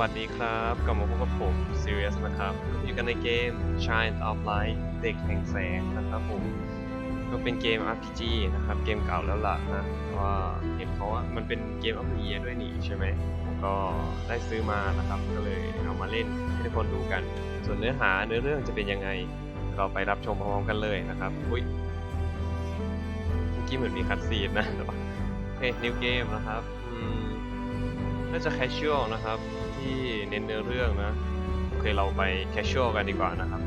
วัสดีครับกลับมาพบกับผม Serious นะครับอยู่กันในเกม Shine of Light เด็กแห่งแสงนะครับผมก็เป็นเกม RPG นะครับเกมเก่าแล้วล่ะนะเพราะว่าเห็นเขาว่ามันเป็นเกมอัพเยียด้วยนี่ใช่ไหมผมก็ได้ซื้อมานะครับก็เลยเอามาเล่นให้ทุกคนดูกัน ส่วนเนื้อหาเนื้อเรื่องจะเป็นยังไง เราไปรับชมพร้อมๆกันเลยนะครับอุ้ยเมื่อกี้เหมือนมีคัดซีนนะโอเคนิวเกมนะครับน่าจะ casual นะครับ ที่เน้นเนื้อเรื่องนะ โอเคเราไป casual กันดีกว่านะครับ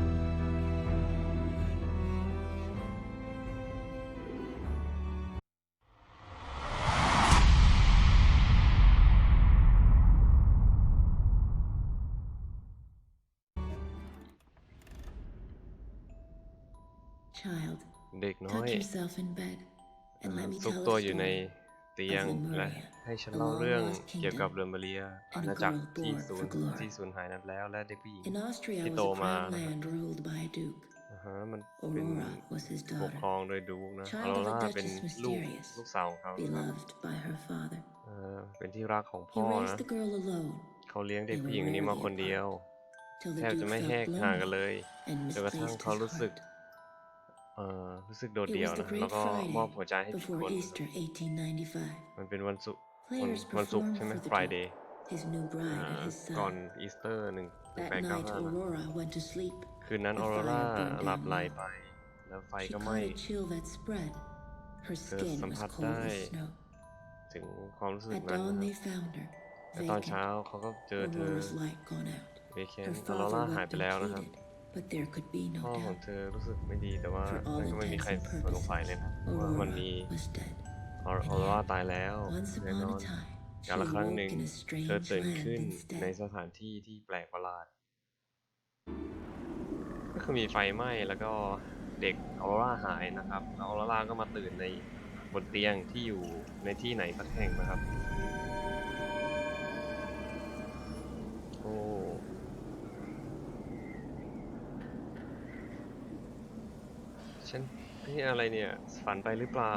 Child, เด็กน้อ tuck ย yourself in bed and let me ซุก tell ตัว a อยู่ใน story เตียง of Lemuria, และให้ฉันเล่า a long เรื่อง lost kingdom เกี่ยวกับเรือมาเรีย and อา a ณาจักร girl ที่ born สู for ญ glory. ที่สูญหายนั้นแล้ว และเด็กผู้หญิง In Austria ที่ was โต a มา proud นะครับ land ruled by a duke. อ่าฮะมันเป็น Aurora was his ปกคร daughter, องโดยดูกนะ Child ออโร of a ราเป็น duchess ลูก mysterious ลูกสาวของเขานะครับ beloved by her father. เออเป็นที่รักของ He พ่อ raised นะ the girl alone เขาเลี้ยงเด็กผู้หญิงคนนี้มาคนเดียว till แท the บจะ duke ไม่แหก felt ห่างกันเล lonely ย and จนกระทั่ง misplaced เขา his รู้สึก heart. เอ่อรู้สึกโดด It เดี่ยว was the นะ Great แล้วก็มอบ Friday หัวใจให้ผิด before คน Easter 1895. มันเป็นวันศุกร์วัน Players วันศุกร์ performed ใช่ไหม for the Friday duke, his new bride อ่า and his ก่อน son. อีสเตอร์หนึ่ง That แปดเก้า night, ห้านะ Aurora went to sleep. คืนนั้น The ออโร fire รา burned หลับ down ไหล low. ไป แล้วไฟ She ก็ caught ไหม้ a chill that spread. Her skin was samphat cold as ได้ snow. ถึงความรู้สึก At นั้น dawn, นะ they found her, แต่ตอนเช้า vacant. เขาก็เจอเธอ Aurora's light gone out. เวเคน Her ออโร father ราหายไป wept แล้ว and นะครับ pleaded, but there could be พ่อ no ของ doubt. เธอรู้สึกไม่ดีแต่ว่า For all มันก็ไม่มี intents ใคร and สงสัยเลยนะ purposes, ว่ามัน Aurora มี was dead. ออโรราตายแล้ว Once แน่น upon อน a time, she กาลครั้งห awoke นึ่ง in a เธอ strange ตื่น land ขึ้นใน instead. สถานที่ที่แปลกประหลาด ก็คือมีไฟไหม้แล้วก็เด็กออโรราหายนะครับแล้วออโรราก็มาตื่นในบนเตียงที่อยู่ในที่ไหนสักแห่งนะครับ โอ้ ฉันนี่อะไรเนี่ย ฝันไปหรือเปล่า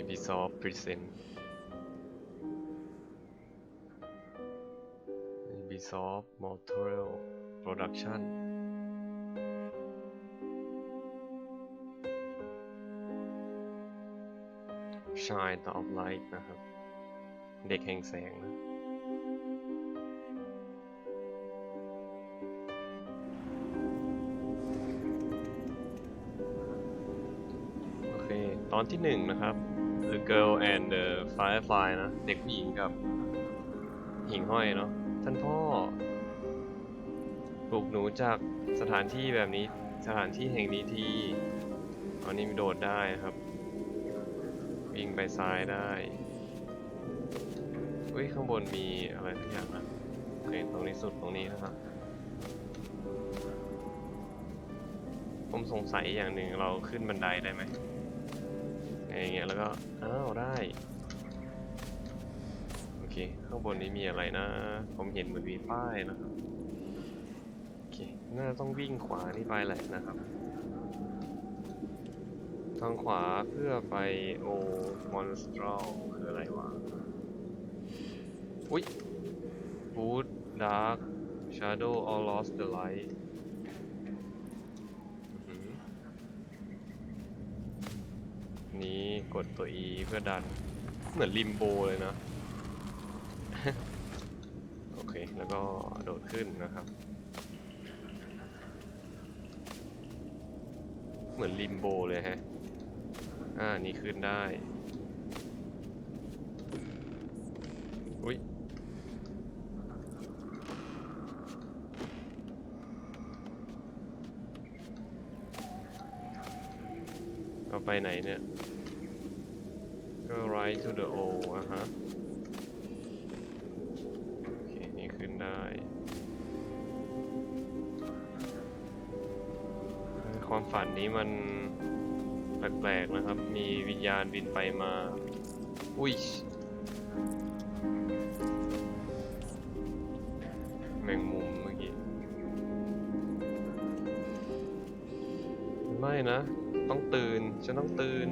Ubisoft Present Ubisoft Montreal Production ชายต่อ Light นะครับ เด็กแห่งแสงนะ อเคตอนที่หนึ่งนะครับ The Girl and the Firefly นะ เด็กผู้หญิงกับ หิ่งห้อยเนาะท่านพ่อปลุกหนูจากสถานที่แบบนี้สถานที่แห่งนี้ทีตอนนี้มีโดดได้ครับ วิ่งไปซ้ายได้อุ้ยข้างบนมีอะไรทุกอย่างนะโอเคตรงนี้สุดตรงนี้นะครับ ผมสงสัยอย่างหนึ่งเราขึ้นบันไดได้ไหม อย่างเงี้ยแล้วก็อ้าวได้โอเคข้างบนนี้มีอะไรนะ ผมเห็นเหมือนมีป้ายนะครับโอเคน่าจะต้องวิ่งขวานี่ไปแหละนะครับ ทางขวาเพื่อไปโอมอนสตร l คืออะไรวะอุ๊ย Wood Dark Shadow or Lost the Light อหือ นี้กดตัว E เพื่อดัน เหมือนริมโบเลยนะ โอเค แล้วก็โดดขึ้นนะครับ เหมือนริมโบเลยฮะ อ่า นี่ขึ้นได้ อุ้ยเราไปไหนเนี่ย right to the O อะฮะโอเคนี่ขึ้นได้ความฝันนี้มันแปลกๆนะครับ มีวิญญาณบินไปมา อุ้ยแมงมุมเมื่อกี้ ไม่นะ ต้องตื่น ฉันต้องตื่น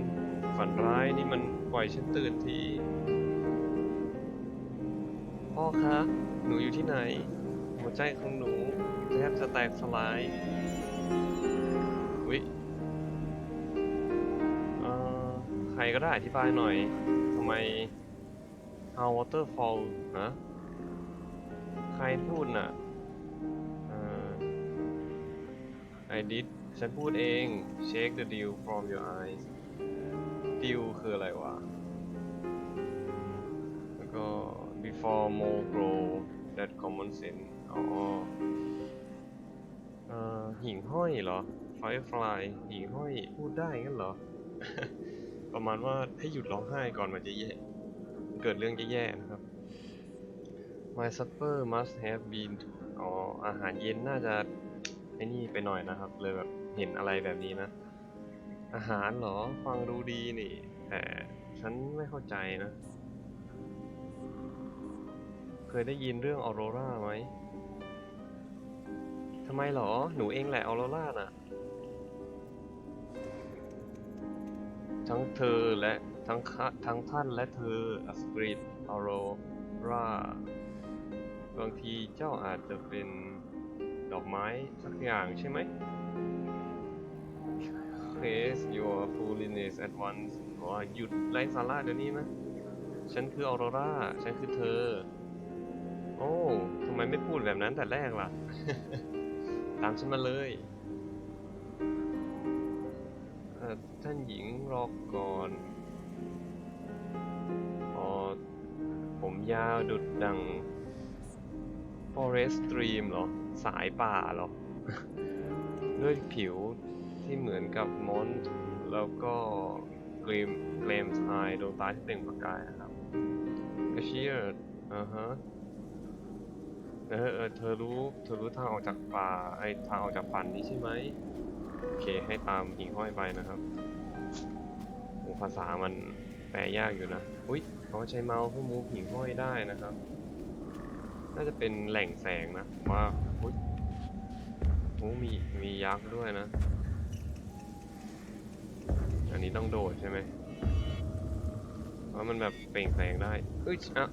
ฝันร้ายนี่มัน ปล่อยฉันตื่นที พ่อคะ หนูอยู่ที่ไหน หัวใจของหนูแทบจะแตกสลายวิเอ่อใครก็ได้อธิบายหน่อย ทำไม How Waterfall นะใครพูดน่ะเอ่อ I did ฉันพูดเอง Shake the dew from your eyes dew คืออะไรวะ before more grow that common sense อ๋อเอ่อหิ่งห้อยเหรอ firefly หิ่งห้อยพูดได้งั้นเหรอ ประมาณว่าให้หยุดร้องไห้ก่อนมันจะแย่ เกิดเรื่องแย่ๆนะครับ My supper must have been อ๋ออาหารเย็นน่าจะไอ้นี่ไปหน่อยนะครับ เลยแบบเห็นอะไรแบบนี้นะ อาหารเหรอ ฟังดูดีนี่ แต่ฉันไม่เข้าใจนะ เคยได้ยินเรื่องออโรราไหมทำไมเหรอ หนูเองแหละออโรราน่ะ ทั้งเธอและทั้งทั้งท่านและเธออสกรีดออโรราบางทีเจ้าอาจจะเป็นดอกไม้สักอย่างใช่ไหม Place your foolishness at once บอกว่าหยุดไร้สาระเดี๋ยวนี้นะ ฉันคือออโรรา ฉันคือเธอ อ้ทำไมไม่พูดแบบนั้นแต่แรกล่ะ ตามฉันมาเลยเอ่อท่านหญิงรอก่อนออผมยาวดุดดัง forest stream เหรอ สายป่าเหรอ ด้วยผิวที่เหมือนกับมอนแล้วก็กรีมเกรมสไอดวงตาที่เปล่งประกายอะครับกระเชียร์อ่าฮะ เออเออเธอรู้เธอรู้ทางออกจากป่าไอทางออกจากฝันนี้ใช่ไหมโอเคให้ตามหิ่งห้อยไปนะครับโอ้ภาษามันแปลยากอยู่นะอุ้ยเขาใช้เมาส์เพื่อมูฟหิ่งห้อยได้นะครับ น่าจะเป็นแหล่งแสงนะว่าอุ้ยโอ้มีมียักษ์ด้วยนะ อันนี้ต้องโดดใช่ไหมเพราะมันแบบเปล่งแสงได้เอ้ยอะ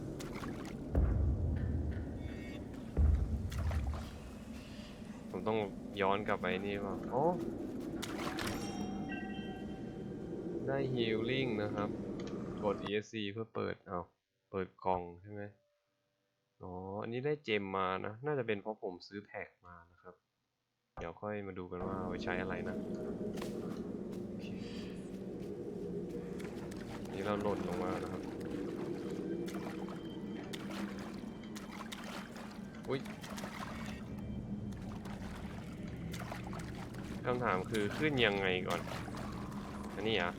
ต้องย้อนกลับไปนี่ว่าโอ้ได้ healing นะครับ กด ESC เพื่อเปิด เอาเปิดกล่องใช่ไหมอ๋อ อันนี้ได้เจมมานะ น่าจะเป็นเพราะผมซื้อแพ็กมานะครับ เดี๋ยวค่อยมาดูกันว่าเอาไปใช้อะไรนะ นี่เราหล่นลงมานะครับ อุ้ย คำถามคือขึ้นยังไงก่อน อันนี้อะ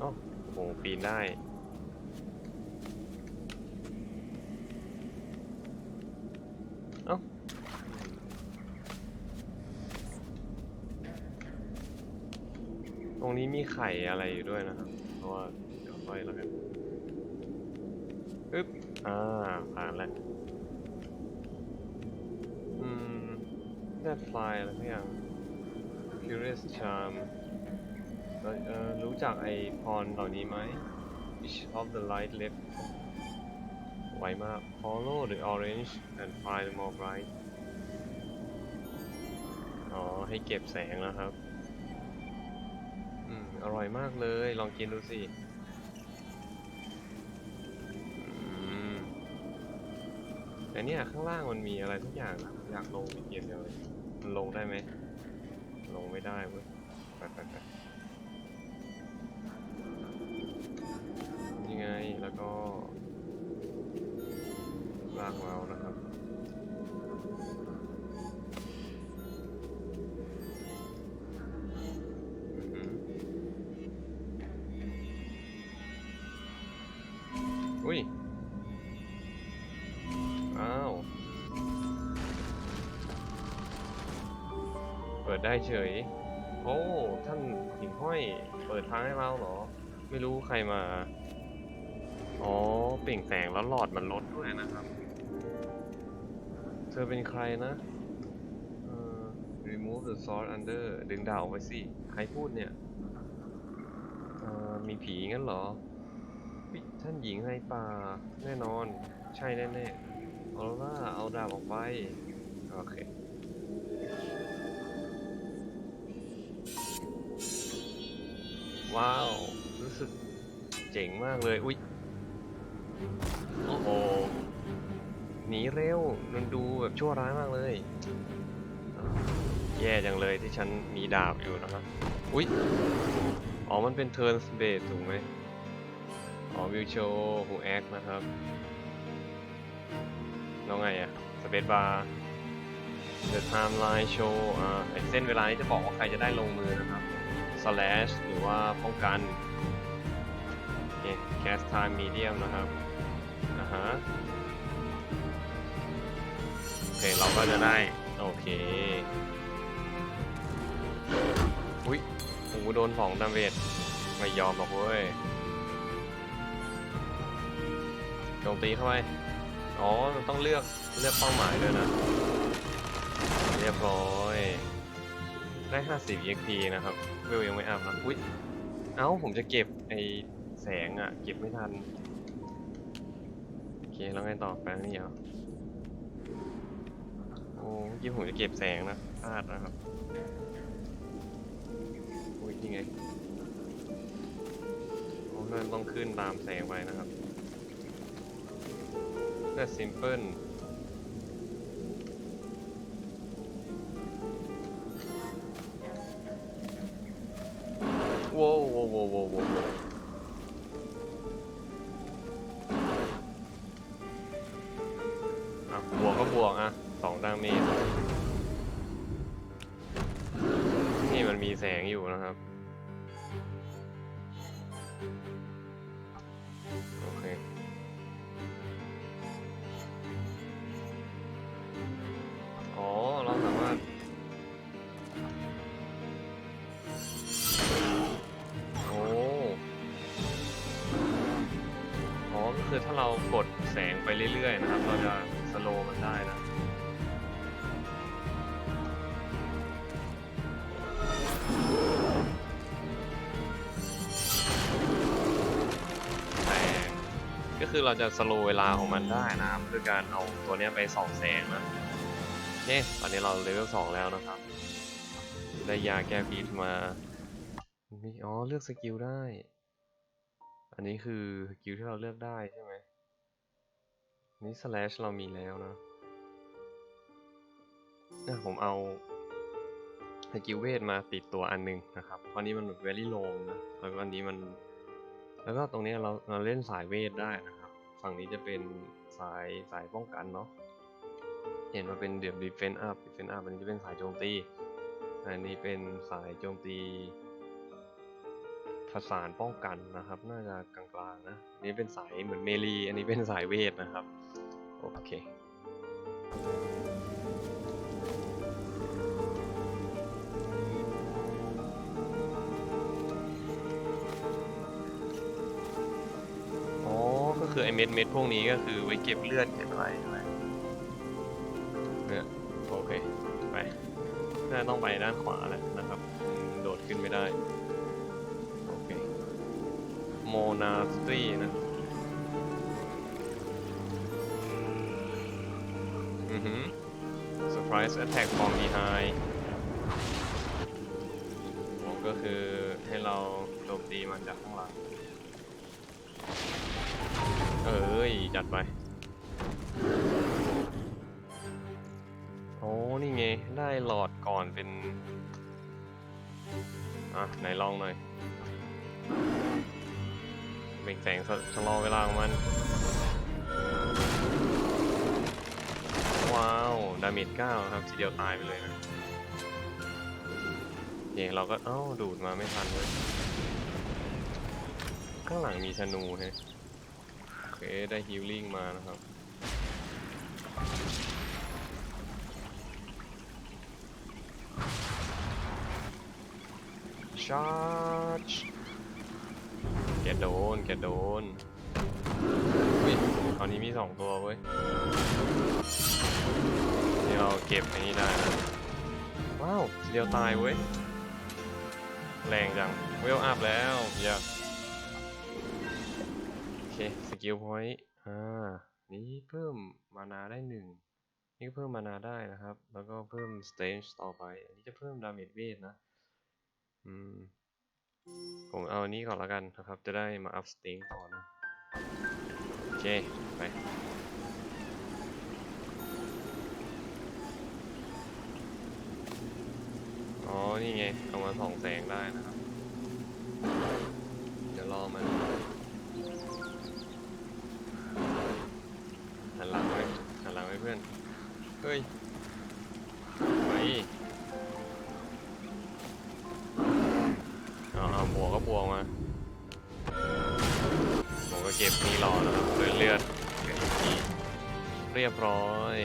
อ๋อโหปีนได้อ้าตรงนี้มีไข่อะไรอยู่ด้วยนะครับ เพราะว่าเดี๋ยวค่อยแล้วกัน ปึ๊บ อ่าผ่านแล้วอืมได้ไฟล์อะไรสักอย่าง Curious Charm เอ่อเอ่อรู้จักไอพรเหล่านี้ไหม Each of the light left ไวมาก Follow the orange and find more bright อ๋อ ให้เก็บแสงนะครับ อืม อร่อยมากเลย ลองกินดูสิ อ้เนี่ยข้างล่างมันมีอะไรทุกอย่างนะอยากลงไปเกียนเดียวเลยมันลงได้ไหม ลงไม่ได้เว้ยไปไปไปยังไงแล้วก็ลากเรา ได้เฉย โอ้ ท่านหิงห้อย เปิดทางให้เราเหรอ ไม่รู้ใครมา อ๋อ เปล่งแสงแล้วหลอดมันลดด้วยนะครับ เธอเป็นใครนะเอ่อ remove the sword under ดึงดาบออกไปสิ ใครพูดเนี่ย เอ่อ มีผีงั้นเหรอ ท่านหญิงในป่า แน่นอน ใช่แน่ๆเอาล่าเอาดาบออกไป โอเค ว้าว รู้สึกเจ๋งมากเลย อุ๊ยโอ้โหหนีเร็วมันดูแบบชั่วร้ายมากเลย แย่จังเลยที่ฉันมีดาบอยู่นะครับอุ๊ยอ๋อ มันเป็น turn based ถูกไหมอ๋อวิวโชว์หูแอคนะครับแล้วไงอะสเปซบาร์ the timeline show อ่าเส้นเวลานี้จะบอกว่าใครจะได้ลงมือนะครับ slash หรือว่าป้องกันโอเค cast time medium นะครับอ่าฮะโอเค เราก็จะได้ โอเค อุ้ยโอ้โดนสองดาเมจไม่ยอมหรอกเว้ยโจมตีเข้าไป อ๋อ มันต้องเลือกเลือกเป้าหมายด้วยนะ เรียบร้อย ได้ 50 EXP นะครับ เวลยังไม่อัพนะอุ๊ยเอ้าผมจะเก็บไอแสงอะ่ะ เก็บไม่ทัน โอเค แล้วไงต่อไปนี่เหรอโอ้เมื่อกี้ผมจะเก็บแสงนะพลาดนะครับอุ้ยนี่ไงโอ้นั่นต้องขึ้นตามแสงไปนะครับแต่ simple คือถ้าเรากดแสงไปเรื่อยๆนะครับ เราจะสโลว์มันได้นะ แต่ก็คือเราจะสโลว์เวลาของมันได้นะครับด้วยการเอาตัวเนี้ยไปส่องแสงนะโอเคตอนนี้เราเลเวลสองแล้วนะครับ ได้ยาแก้พิษมามีอ๋อ เลือกสกิลได้ อันนี้คือกิลที่เราเลือกได้ใช่ไหมนี่ slash เรามีแล้วนะเนี่ยผมเอาสกิลเวทมาติดตัวอันหนึงนะครับ เพราะนี้มันแบบ very low นะ แล้วก็อันนี้มัน แล้วก็ตรงนี้เราเราเล่นสายเวทได้นะครับ ฝั่งนี้จะเป็นสายสายป้องกันเนาะ เห็นว่าเป็นเดือบ defense up defense up อันนี้จะเป็นสายโจมตี อันนี้เป็นสายโจมตี ผสานป้องกันนะครับ น่าจะกลางๆนะอันนี้เป็นสายเหมือนเมลี อันนี้เป็นสายเวทนะครับ โอเคอ๋อก็คือไอเม็ดเม็ดพวกนี้ก็คือไว้เก็บเลือดเก็บอะไรใช่ไหมเนี่ยโอเค ไปน่าต้องไปด้านขวาแหละนะครับ โดดขึ้นไม่ได้ โมนาสตรีนะ อือหือ surprise attack from behind โอ้ก็คือให้เราโจมตีมันจากข้างหลัง เอ้ย จัดไป โอ้ นี่ไง ได้หลอดก่อนเป็น อะ ไหนลองหน่อย เบ่งแสงชะลอเวลาของมัน ว้าว ดาเมจ9ครับทีเดียวตายไปเลยนะโอเคเราก็เอ้าดูดมาไม่ทันเลยข้างหลังมีธนูฮะโอเคได้ฮิลลิ่งมานะครับชาร์จ กโดนแกโดนอุ้ยคราวนี้มีสองตัวเว้ยเก็บไอ้นี่ได้นะว้าวเดียวตายเว้ย แรงจังเวลอัพแล้วอย่าโอเคสกิลพอยต์อ่านี้เพิ่มมานาได้หนึ่งนี่ก็เพิ่มมานาได้นะครับ แล้วก็เพิ่มสเตนจ์ต่อไป อันนี้จะเพิ่มดาเมจเวทนะ อืม ผมเอาอันนี้ก่อนละกันนะครับ จะได้มาอัพสเตนต่อนะ โอเค ไปอ๋อ นี่ไง เอามาส่องแสงได้นะครับ เดี๋ยวรอมันหันหลังไว้หันหลังไว้เพื่อน เฮ้ย ก็บวกมา ผมก็เก็บนี่รอนะครับเลือดเลือดเรียบร้อย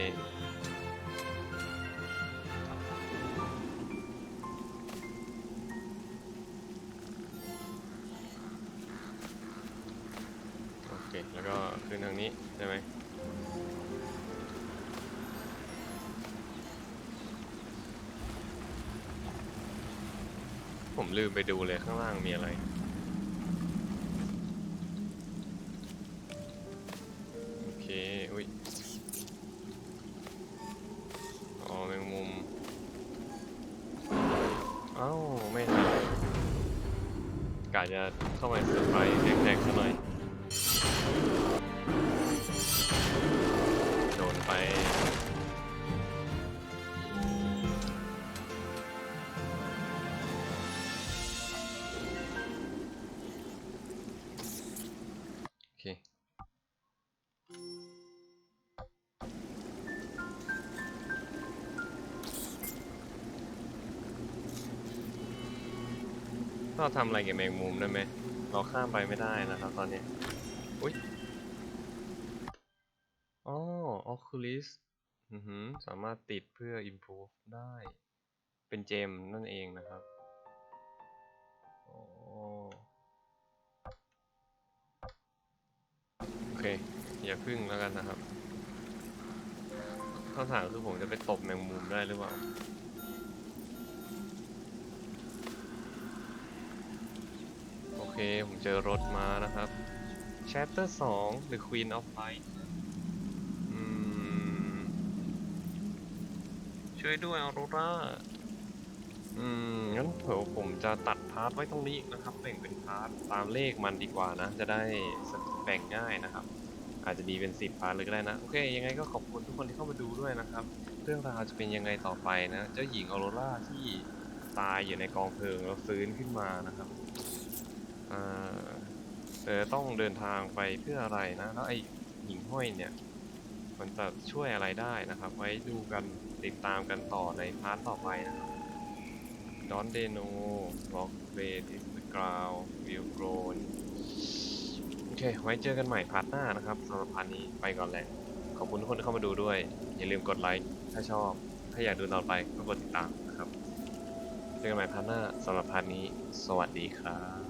ผมลืมไปดูเลยข้างล่างมีอะไร โอเค อุ้ย อ๋อแมงมุม เอ้า ไม่ทันกะจะเข้าไปเซอร์ไพรส์แท็กๆซะหน่อย เราทำอะไรกับแมงมุมได้ไหม เราข้ามไปไม่ได้นะครับตอนนี้ อุ้ยอ๋อ Oculus อือหือ สามารถติดเพื่อ improve ได้ เป็นเจมนั่นเองนะครับอ๋อโอเค อย่าพึ่งแล้วกันนะครับคำถามคือผมจะไปตบแมงมุมได้หรือเปล่า โอเค ผมเจอรถมานะครับ Chapter 2 The Queen of Light ช่วยด้วยออโรราอืม งั้นเดี๋ยวผมจะตัดพาร์ทไว้ตรงนี้นะครับแบ่งเป็นพาร์ทตามเลขมันดีกว่านะ จะได้แบ่งง่ายนะครับ อาจจะมีเป็นสิบพาร์ทเลยก็ได้นะ โอเค ยังไงก็ขอบคุณทุกคนที่เข้ามาดูด้วยนะครับ เรื่องราวจะเป็นยังไงต่อไปนะ เจ้าหญิงออโรราที่ตายอยู่ในกองเพลิงแล้วฟื้นขึ้นมานะครับเออต้องเดินทางไปเพื่ออะไรนะ แล้วไอ้หิ่งห้อยเนี่ย มันจะช่วยอะไรได้นะครับ ไว้ดูกันติดตามกันต่อในพาร์ทต่อไปนะครับดอนเดโนล็อกเบดิสกราววิลโกรน อเค ไว้เจอกันใหม่พาร์ทหน้านะครับสำหรับพาร์ทนี้ไปก่อนแหละขอบคุณทุกคนที่เข้ามาดูด้วย อย่าลืมกดไลค์ถ้าชอบ ถ้าอยากดูต่อไปก็กดติดตามนะครับ เจอกันใหม่พาร์ทหน้าสำหรับพาร์ทนี้ สวัสดีครับ